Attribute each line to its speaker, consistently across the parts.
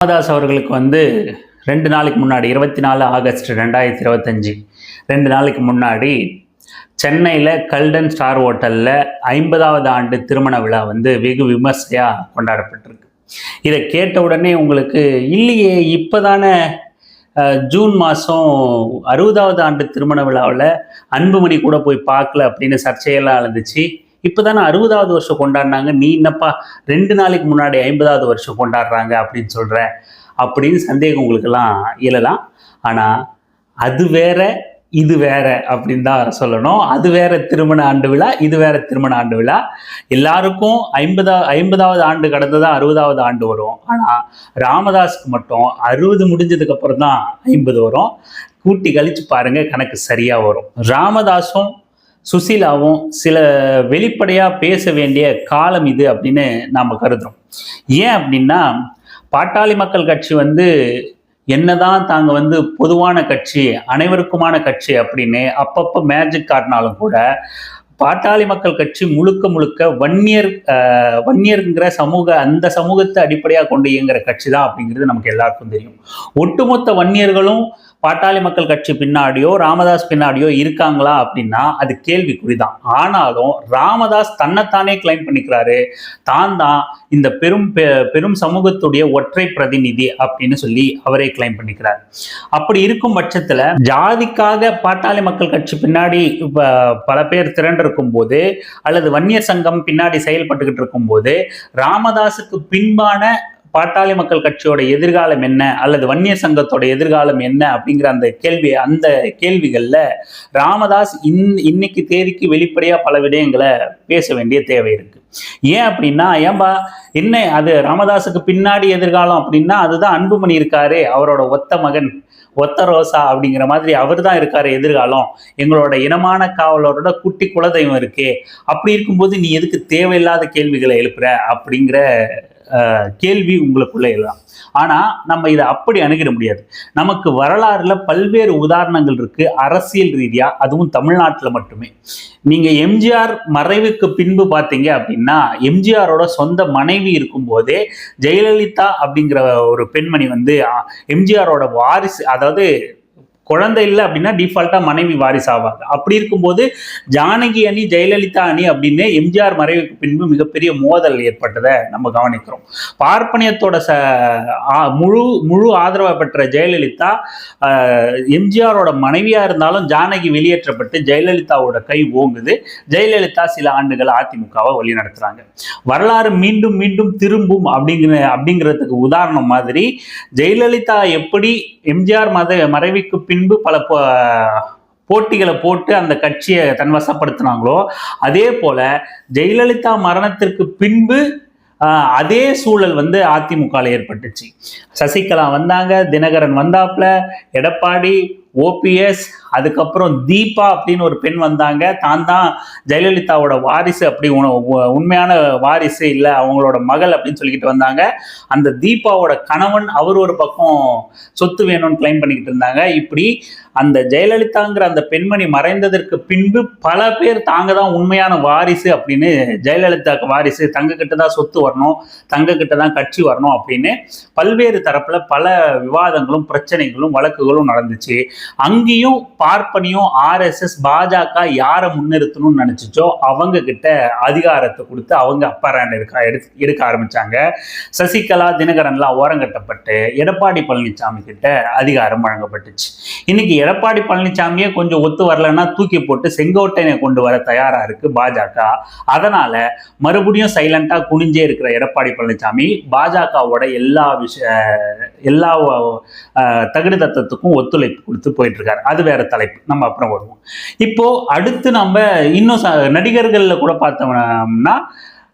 Speaker 1: ராமதாஸ் அவர்களுக்கு வந்து ரெண்டு நாளைக்கு முன்னாடி இருபத்தி நாலு ஆகஸ்ட் ரெண்டாயிரத்தி இருபத்தஞ்சி ரெண்டு நாளைக்கு முன்னாடி சென்னையில் கல்டன் ஸ்டார் ஹோட்டலில் ஐம்பதாவது ஆண்டு திருமண விழா வந்து வெகு விமர்சையாக கொண்டாடப்பட்டிருக்கு. இதை கேட்ட உடனே உங்களுக்கு இல்லையே இப்போ தானே ஜூன் மாதம் அறுபதாவது ஆண்டு திருமண விழாவில் அன்புமணி கூட போய் பார்க்கல அப்படின்னு சர்ச்சையெல்லாம் இருந்துச்சு இப்போ தானே அறுபதாவது வருஷம் கொண்டாடினாங்க. நீ என்னப்பா ரெண்டு நாளைக்கு முன்னாடி ஐம்பதாவது வருஷம் கொண்டாடுறாங்க அப்படின்னு சொல்கிற அப்படின்னு சந்தேகம் உங்களுக்கெல்லாம் இயலலாம் ஆனால் அது வேற இது வேற அப்படின்னு தான் சொல்லணும். அது வேற திருமண ஆண்டு விழா இது வேற திருமண ஆண்டு விழா. எல்லாருக்கும் ஐம்பதா ஐம்பதாவது ஆண்டு கடந்ததா அறுபதாவது ஆண்டு வரும். ஆனால் ராமதாஸுக்கு மட்டும் அறுபது முடிஞ்சதுக்கு அப்புறம் தான் ஐம்பது வரும். கூட்டி கழிச்சு பாருங்க கணக்கு சரியா வரும். ராமதாஸும் சுசீலாவும் சில வெளிப்படையாக பேச வேண்டிய காலம் இது அப்படின்னு நாம் கருதுறோம். ஏன் அப்படின்னா பாட்டாளி மக்கள் கட்சி வந்து என்னதான் தாங்க வந்து பொதுவான கட்சி அனைவருக்குமான கட்சி அப்படின்னு அப்பப்போ மேஜிக் காட்டினாலும் கூட பாட்டாளி மக்கள் கட்சி முழுக்க முழுக்க வன்னியர் வன்னியருங்கிற சமூக அந்த சமூகத்தை அடிப்படையாக கொண்டு இயங்குற கட்சி தான் அப்படிங்கிறது நமக்கு எல்லாருக்கும் தெரியும். ஒட்டுமொத்த வன்னியர்களும் பாட்டாளி மக்கள் கட்சி பின்னாடியோ ராமதாஸ் பின்னாடியோ இருக்காங்களா அப்படின்னா அது கேள்விக்குறிதான். ஆனாலும் ராமதாஸ் தன்னைத்தானே கிளைம் பண்ணிக்கிறாரு. தான் தான் இந்த பெரும் பெ- பெரும் சமூகத்துடைய ஒற்றை பிரதிநிதி அப்படின்னு சொல்லி அவரே கிளைம் பண்ணிக்கிறார். அப்படி இருக்கும் பட்சத்துல ஜாதிக்காக பாட்டாளி மக்கள் கட்சி பின்னாடி பல பேர் திரண்டிருக்கும் போது அல்லது வன்னியர் சங்கம் பின்னாடி செயல்பட்டுக்கிட்டு இருக்கும்போது ராமதாஸுக்கு பின்பான பாட்டாளி மக்கள் கட்சியோட எதிர்காலம் என்ன? அல்லது வன்னியர் சங்கத்தோட எதிர்காலம் என்ன? அப்படிங்கிற அந்த கேள்வி அந்த கேள்விகளில் ராமதாஸ் இன் இன்னைக்கு தேதிக்கு வெளிப்படையாக பல விடயங்களை பேச வேண்டிய தேவை இருக்கு. ஏன் அப்படின்னா ஏன்பா என்ன அது ராமதாஸுக்கு பின்னாடி எதிர்காலம் அப்படின்னா அதுதான் அன்புமணி இருக்காரு அவரோட ஒத்த மகன் ஒத்த ரோசா அப்படிங்கிற மாதிரி அவர் தான் இருக்காரு எதிர்காலம். எங்களோட இனமான காவலரோட குட்டி குலதெய்வம் இருக்கே அப்படி இருக்கும்போது நீ எதுக்கு தேவையில்லாத கேள்விகளை எழுப்புற? அப்படிங்கிற கேள்வி உங்களுக்குள்ள எல்லாம் ஆனால் நம்ம இதை அப்படி அணுகிட முடியாது. நமக்கு வரலாறுல பல்வேறு உதாரணங்கள் இருக்கு அரசியல் ரீதியாக அதுவும் தமிழ்நாட்டில் மட்டுமே. நீங்கள் எம்ஜிஆர் மறைவுக்கு பின்பு பார்த்தீங்க அப்படின்னா எம்ஜிஆரோட சொந்த மனைவி இருக்கும்போதே ஜெயலலிதா அப்படிங்கிற ஒரு பெண்மணி வந்து எம்ஜிஆரோட வாரிசு அதாவது குழந்தை இல்லை அப்படின்னா டிஃபால்ட்டாக மனைவி வாரிசு ஆவாங்க. அப்படி இருக்கும்போது ஜானகி அணி ஜெயலலிதா அணி அப்படின்னு எம்ஜிஆர் மறைவுக்கு பின்பு மிகப்பெரிய மோதல் ஏற்பட்டதை நம்ம கவனிக்கிறோம். பார்ப்பனியத்தோட ச ஆ- முழு முழு ஆதரவை பெற்ற ஜெயலலிதா எம்ஜிஆரோட மனைவியா இருந்தாலும் ஜானகி வெளியேற்றப்பட்டு ஜெயலலிதாவோட கை ஓங்குது. ஜெயலலிதா சில ஆண்டுகள் அதிமுகவை வழி நடத்துறாங்க. வரலாறு மீண்டும் மீண்டும் திரும்பும் அப்படிங்கிற அப்படிங்கிறதுக்கு உதாரணம் மாதிரி ஜெயலலிதா எப்படி எம்ஜிஆர் மத மறைவுக்கு பின்பு பல போட்டிகளை போட்டு அந்த கட்சியை தன்வசப்படுத்தினாங்களோ அதே போல ஜெயலலிதா மரணத்திற்கு பின்பு ஆஹ், அதே சூழல் வந்து அதிமுகவில் ஏற்பட்டுச்சு. சசிகலா வந்தாங்க தினகரன் வந்தாப்ல எடப்பாடி ஓபிஎஸ் அதுக்கப்புறம் தீபா அப்படின்னு ஒரு பெண் வந்தாங்க. தான் தான் ஜெயலலிதாவோட வாரிசு அப்படி உண்மையான வாரிசு இல்லை அவங்களோட மகள் அப்படின்னு சொல்லிக்கிட்டு வந்தாங்க. அந்த தீபாவோட கணவன் அவர் ஒரு பக்கம் சொத்து வேணும்னு கிளைம் பண்ணிக்கிட்டு இருந்தாங்க. இப்படி அந்த ஜெயலலிதாங்கிற அந்த பெண்மணி மறைந்ததற்கு பின்பு பல பேர் தாங்க தான் உண்மையான வாரிசு அப்படின்னு ஜெயலலிதாக்கு வாரிசு தங்க கிட்ட தான் சொத்து வரணும் தங்க கிட்ட தான் கட்சி வரணும் அப்படின்னு பல்வேறு தரப்புல பல விவாதங்களும் பிரச்சனைகளும் வழக்குகளும் நடந்துச்சு. அங்கேயும் பார்ப்பனியும் ஆர்எஸ்எஸ் பாஜக யாரை முன்னிறுத்தணும்னு நினைச்சிச்சோ அவங்க கிட்ட அதிகாரத்தை கொடுத்து அவங்க அப்பராண்ட் எடுக்க எடுக்க ஆரம்பிச்சாங்க. சசிகலா தினகரன்லாம் ஓரங்கட்டப்பட்டு எடப்பாடி பழனிசாமி கிட்ட அதிகாரம் வழங்கப்பட்டுச்சு. இன்னைக்கு எடப்பாடி பழனிசாமியே கொஞ்சம் ஒத்து வரலன்னா தூக்கி போட்டு செங்கோட்டையனை கொண்டு வர தயாரா இருக்கு பாஜக. அதனால மறுபடியும் சைலண்டா குனிஞ்சே இருக்கிற எடப்பாடி பழனிசாமி பாஜகவோட எல்லா விஷய எல்லா தகுதி தத்துவத்துக்கும் ஒத்துழைப்பு கொடுத்து போயிட்டு இருக்காரு. அது வேற தலைப்பு. நம்ம அப்புறம் வருவோம். இப்போ அடுத்து நம்ம இன்னும் நடிகர்களில் நடிகர்கள்ல கூட பார்த்தோம்னா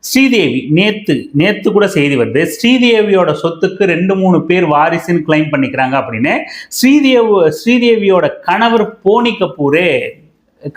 Speaker 1: ஸ்ரீதேவி நேத்து நேத்து கூட செய்தி வருது. ஸ்ரீதேவியோட சொத்துக்கு ரெண்டு மூணு பேர் வாரிசுன்னு கிளைம் பண்ணிக்கிறாங்க அப்படின்னு ஸ்ரீதேவி ஸ்ரீதேவியோட கணவர் போனி கபூரே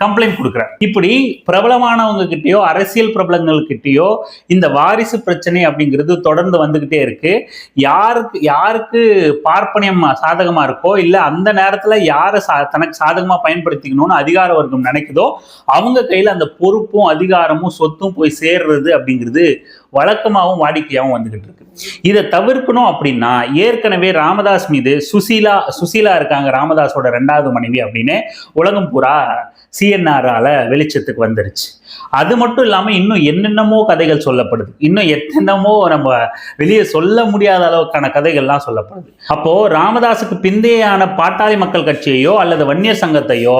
Speaker 1: கம்ப்ளைண்ட் கொடுக்குறார். இப்படி பிரபலமானவங்க கிட்டயோ அரசியல் பிரபலங்கள்கிட்டயோ இந்த வாரிசு பிரச்சனை அப்படிங்கிறது தொடர்ந்து வந்துகிட்டே இருக்கு. யாருக்கு யாருக்கு பார்ப்பனியம் சாதகமா இருக்கோ இல்லை அந்த நேரத்தில் யாரை சா தனக்கு சாதகமா பயன்படுத்திக்கணும்னு அதிகார வர்க்கம் நினைக்குதோ அவங்க கையில் அந்த பொறுப்பும் அதிகாரமும் சொத்தும் போய் சேர்றது அப்படிங்கிறது வழக்கமாகவும் வாடிக்கையாகவும் வந்துகிட்டு இருக்கு. இதை தவிர்க்கணும் அப்படின்னா ஏற்கனவே ராமதாஸ் மீது சுசீலா சுசீலா இருக்காங்க ராமதாஸோட ரெண்டாவது மனைவி அப்படின்னு உலகம் பூரா சிஎன்ஆரால வெளிச்சத்துக்கு வந்துருச்சு. அது மட்டும் இல்லாமல் இன்னும் என்னென்னமோ கதைகள் சொல்லப்படுது. இன்னும் எத்தனமோ நம்ம வெளியே சொல்ல முடியாத அளவுக்கான கதைகள்லாம் சொல்லப்படுது. அப்போது ராமதாஸுக்கு பிந்தையான பாட்டாளி மக்கள் கட்சியையோ அல்லது வன்னியர் சங்கத்தையோ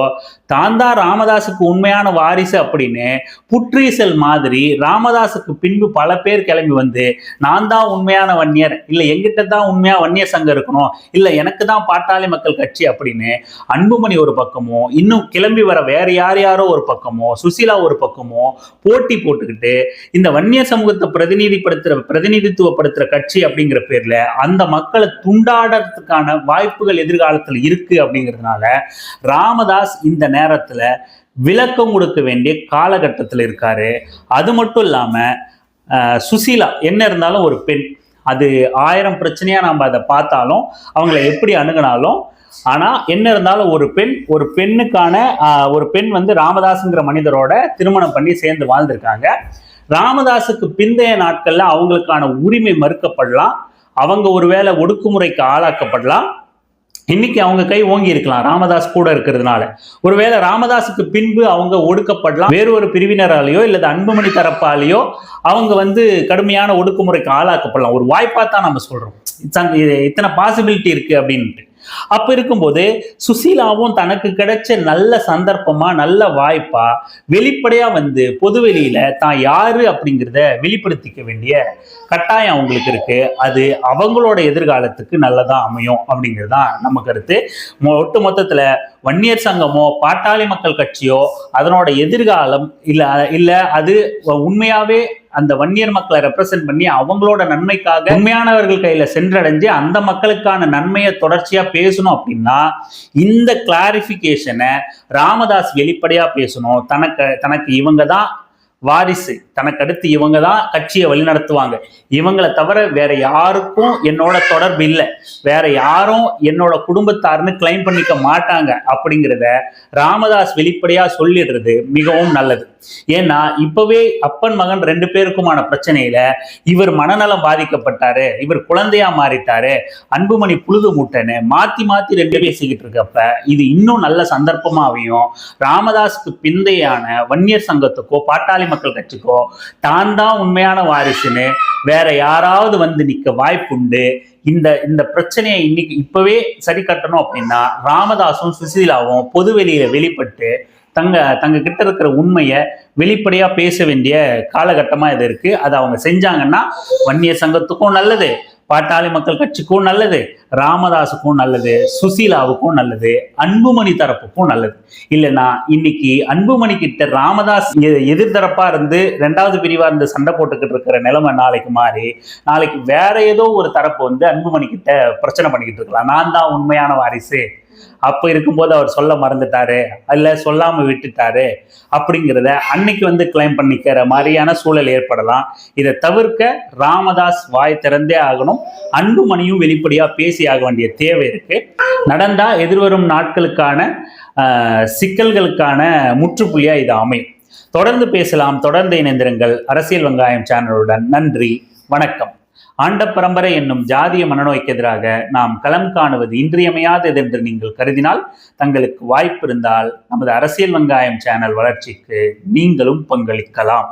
Speaker 1: தான் தான் ராமதாஸுக்கு உண்மையான வாரிசு அப்படின்னு புற்றீசல் மாதிரி ராமதாஸுக்கு பின்பு பல பேர் கிளம்பி வந்து நான் தான் உண்மையான வன்னியர் இல்லை எங்கிட்ட தான் உண்மையாக வன்னியர் சங்கம் இருக்கணும் இல்லை எனக்கு தான் பாட்டாளி மக்கள் கட்சி அப்படின்னு அன்புமணி ஒரு பக்கமோ இன்னும் கிளம்பி வர வேற யார் யாரோ ஒரு பக்கமோ சுசீலா ஒரு பக்கம் போட்டி போட்டுக்கிட்டு இந்த வன்னியர் சமூகத்தை பிரதிநிதிப்படுத்துற பிரதிநிதித்துவப்படுத்துற கட்சி அப்படிங்கிற பேர்ல அந்த மக்களை துண்டாடுறதுக்கான வாய்ப்புகள் எதிர்காலத்தில் இருக்கு அப்படிங்கிறதுனால ராமதாஸ் இந்த நேரத்துல விளக்கம் கொடுக்க வேண்டிய காலகட்டத்தில் இருக்காரு. அது மட்டும் இல்லாம சுசீலா என்ன இருந்தாலும் ஒரு பெண். அது ஆயிரம் பிரச்சனையாக நம்ம அதை பார்த்தாலும் அவங்கள எப்படி அணுகினாலும் ஆனால் என்ன இருந்தாலும் ஒரு பெண் ஒரு பெண்ணுக்கான ஒரு பெண் வந்து ராமதாஸுங்கிற மனிதரோட திருமணம் பண்ணி சேர்ந்து வாழ்ந்திருக்காங்க. ராமதாஸுக்கு பிந்தைய நாட்களில் அவங்களுக்கான உரிமை மறுக்கப்படலாம். அவங்க ஒருவேளை ஒடுக்குமுறைக்கு ஆளாக்கப்படலாம். இன்னைக்கு அவங்க கை ஓங்கி இருக்கலாம். ராமதாஸ் கூட இருக்கிறதுனால. ஒருவேளை ராமதாஸுக்கு பின்பு அவங்க ஒடுக்கப்படலாம். வேறு ஒரு பிரிவினராலேயோ இல்லது அன்புமணி தரப்பாலேயோ அவங்க வந்து கடுமையான ஒடுக்குமுறைக்கு ஆளாக்கப்படலாம். ஒரு வாய்ப்பாக தான் நம்ம சொல்றோம். இத்தனை- இது இத்தனை பாசிபிலிட்டி இருக்கு அப்படின்ட்டு. அப்ப இருக்கும்போது சுசீலாவும் தனக்கு கிடைச்ச நல்ல சந்தர்ப்பமா நல்ல வாய்ப்பா வெளிப்படையா வந்து பொதுவெளியில தான் யாரு அப்படிங்கிறத வெளிப்படுத்திக்க வேண்டிய கட்டாயம் அவங்களுக்கு இருக்கு. அது அவங்களோட எதிர்காலத்துக்கு நல்லதா அமையும் அப்படிங்கிறது தான் நம்ம கருத்து. ஒட்டு மொத்தத்துல வன்னியர் சங்கமோ பாட்டாளி மக்கள் கட்சியோ அதனோட எதிர்காலம் இல்ல இல்ல அது உண்மையாவே அந்த வன்னியர் மக்களை ரெப்ரசென்ட் பண்ணி அவங்களோட நன்மைக்காக உண்மையானவர்கள் கையில சென்றடைஞ்சு அந்த மக்களுக்கான நன்மையை தொடர்ச்சியா பேசணும் அப்படின்னா இந்த கிளாரிஃபிகேஷனை ராமதாஸ் வெளிப்படையா பேசணும். தனக்கு தனக்கு இவங்க தான் வாரிசு. தனக்கு அடுத்து இவங்க தான் கட்சியை வழிநடத்துவாங்க. இவங்களை தவிர வேற யாருக்கும் என்னோட தொடர்பு இல்லை. வேற யாரும் என்னோட குடும்பத்தாருன்னு கிளைம் பண்ணிக்க மாட்டாங்க அப்படிங்கிறத ராமதாஸ் வெளிப்படையா சொல்லிடுறது மிகவும் நல்லது. ஏன்னா இப்பவே அப்பன் மகன் ரெண்டு பேருக்குமான பிரச்சனையில இவர் மனநலம் பாதிக்கப்பட்டாரு இவர் குழந்தையா மாறிட்டாரு அன்புமணி புழுது மூட்டைன்னு மாத்தி மாத்தி ரெண்டு பேசிக்கிட்டு இருக்கப்ப இது இன்னும் நல்ல சந்தர்ப்பமா அமையும். ராமதாஸுக்கு பிந்தையான வன்னியர் சங்கத்துக்கோ பாட்டாளி மக்கள் கட்சிக்கோ தான் தான் உண்மையான வாரிசுன்னு வேற யாராவது வந்து நிக்க வாய்ப்புண்டு. இந்த இந்த பிரச்சனையை இன்னைக்கு இப்பவே சரி கட்டணும் அப்படின்னா ராமதாஸும் சுசீலாவும் பொதுவெளியில வெளிப்பட்டு தங்க தங்க கிட்ட இருக்கிற உண்மையை வெளிப்படையா பேச வேண்டிய காலகட்டமா இது இருக்கு. அதை அவங்க செஞ்சாங்கன்னா வன்னிய சங்கத்துக்கும் நல்லது பாட்டாளி மக்கள் கட்சிக்கும் நல்லது ராமதாஸுக்கும் நல்லது சுசீலாவுக்கும் நல்லது அன்புமணி தரப்புக்கும் நல்லது. இல்லைன்னா இன்னைக்கு அன்புமணி கிட்ட ராமதாஸ் எ- இருந்து ரெண்டாவது பிரிவா இருந்து சண்டை போட்டுக்கிட்டு இருக்கிற நிலைமை நாளைக்கு மாறி நாளைக்கு வேற ஏதோ ஒரு தரப்பு வந்து அன்புமணி கிட்ட பிரச்சனை பண்ணிக்கிட்டு இருக்கலாம். நான் தான் உண்மையான வாரிசு. அப்போ இருக்கும்போது அவர் சொல்ல மறந்துட்டாரு இல்லை சொல்லாமல் விட்டுட்டாரு அப்படிங்கிறத அன்னைக்கு வந்து கிளைம் பண்ணிக்கிற மாதிரியான சூழல் ஏற்படலாம். இதை தவிர்க்க ராமதாஸ் வாய் திறந்தே ஆகணும். அன்புமணியும் வெளிப்படையா பேசி ஆக வேண்டிய தேவை இருக்கு. நடந்தா எதிர்வரும் நாட்களுக்கான ஆஹ், சிக்கல்களுக்கான முற்றுப்புள்ளியா இது அமையும். தொடர்ந்து பேசலாம். தொடர்ந்து இணைந்திருங்கள். அரசியல் வெங்காயம் சேனலுடன் நன்றி. வணக்கம். ஆண்ட பரம்பரை என்னும் ஜாதிய மனநோய்க்கு எதிராக நாம் களம் காணுவது இன்றியமையாதது என்று நீங்கள் கருதினால் தங்களுக்கு வாய்ப்பு இருந்தால் நமது அரசியல் வெங்காயம் சேனல் வளர்ச்சிக்கு நீங்களும் பங்களிக்கலாம்.